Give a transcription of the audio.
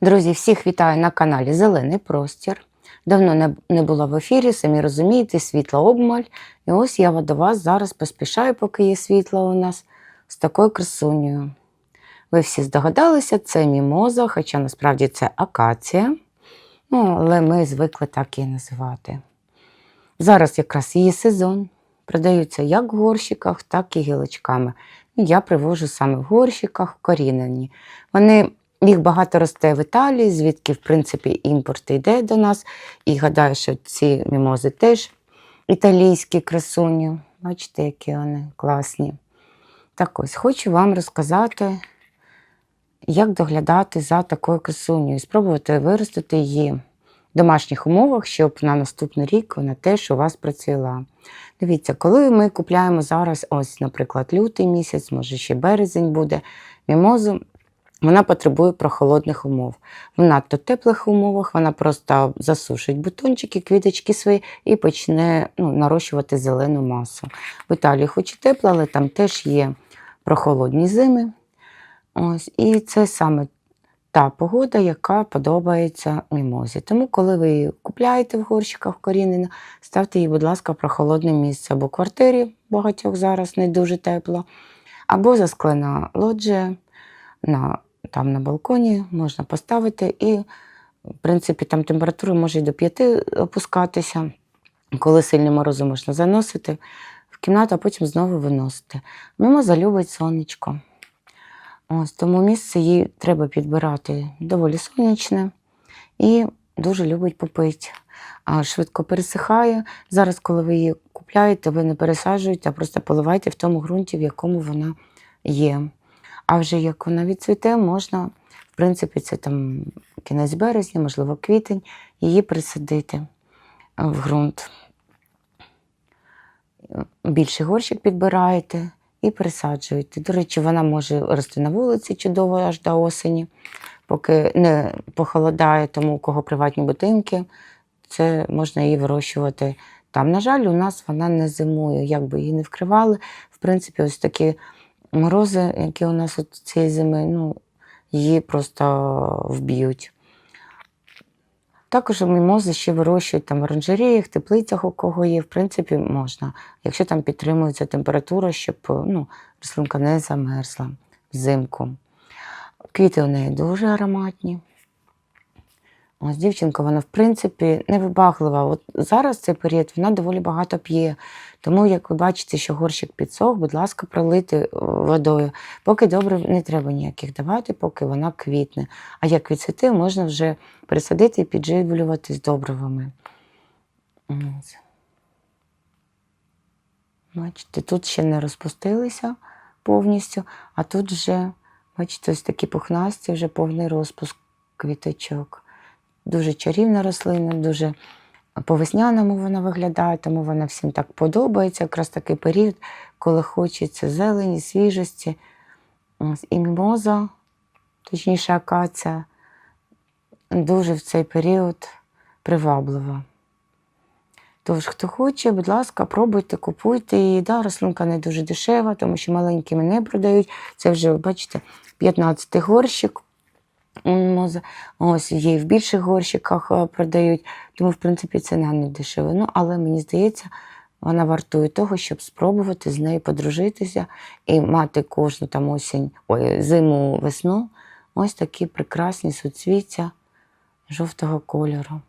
Друзі, всіх вітаю на каналі Зелений Простір. Давно не, була в ефірі, самі розумієте, світла обмаль. І ось я до вас зараз поспішаю, поки є світло у нас, з такою красунею. Ви всі здогадалися, це мімоза, хоча насправді це акація. Ну, але ми звикли так її називати. Зараз якраз її сезон. Продаються як в горщиках, так і гілочками. Я привожу саме в горщиках, корінені. Вони їх багато росте в Італії, звідки, в принципі, імпорт йде до нас. І гадаю, що ці мімози теж італійські красуні. Бачите, які вони класні. Так ось, хочу вам розказати, як доглядати за такою красунею спробувати виростити її в домашніх умовах, щоб на наступний рік вона теж у вас процвіла. Дивіться, коли ми купляємо зараз, ось, наприклад, лютий місяць, може ще березень буде, мімозу, вона потребує прохолодних умов. В надто теплих умовах вона просто засушить бутончики, квіточки свої і почне ну, нарощувати зелену масу. В Італії хоч і тепло, але там теж є прохолодні зими. Ось, і це саме та погода, яка подобається мімозі. Тому, коли ви її купляєте в горщиках корінену, ставте її, будь ласка, в прохолодне місце або в квартирі багатьох зараз не дуже тепло, або засклена лоджія на, там на балконі можна поставити. І, в принципі, там температура може до 5 опускатися. Коли сильні морози можна заносити в кімнату, а потім знову виносити. Мімоза любить сонечко. Ось тому місце їй треба підбирати доволі сонячне і дуже любить попити. А швидко пересихає. Зараз, коли ви її купляєте, ви не пересаджуєте, а просто поливайте в тому ґрунті, в якому вона є. А вже як вона відцвіте, можна, в принципі, це там кінець березня, можливо, квітень, її присадити в ґрунт. Більший горщик підбираєте і пересаджуєте. До речі, вона може рости на вулиці чудово аж до осені, поки не похолодає, тому у кого приватні будинки, це можна її вирощувати там. На жаль, у нас вона не зимує, як би її не вкривали. В принципі, ось такі морози, які у нас от цієї зими, ну, її просто вб'ють. Також мімози ще вирощують там в оранжереях, теплицях, у кого є, в принципі, можна, якщо там підтримується температура, щоб ну, рослинка не замерзла взимку. Квіти у неї дуже ароматні. Ось дівчинка, вона, в принципі, невибаглива. От зараз цей період вона доволі багато п'є. Тому, як ви бачите, що горщик підсох, будь ласка, пролити водою. Поки добре не треба ніяких давати, поки вона квітне. А як відцвіти, можна вже пересадити і підживлювати з добривами. Бачите, тут ще не розпустилися повністю, а тут вже, бачите, ось такі пухнасті, вже повний розпуск квіточок. Дуже чарівна рослина, дуже по-весняному вона виглядає, тому вона всім так подобається. Якраз такий період, коли хочеться зелені, свіжості. І мімоза, точніше акація, дуже в цей період приваблива. Тож, хто хоче, будь ласка, пробуйте, купуйте її. Да, рослинка не дуже дешева, тому що маленькими не продають. Це вже, бачите, 15 горщик. Ось її в більших горщиках е, продають, тому, в принципі, ціна не дешева. Ну, але мені здається, вона вартує того, щоб спробувати з нею подружитися і мати кожну там осінь, ой, зиму, весну. Ось такі прекрасні суцвіття жовтого кольору.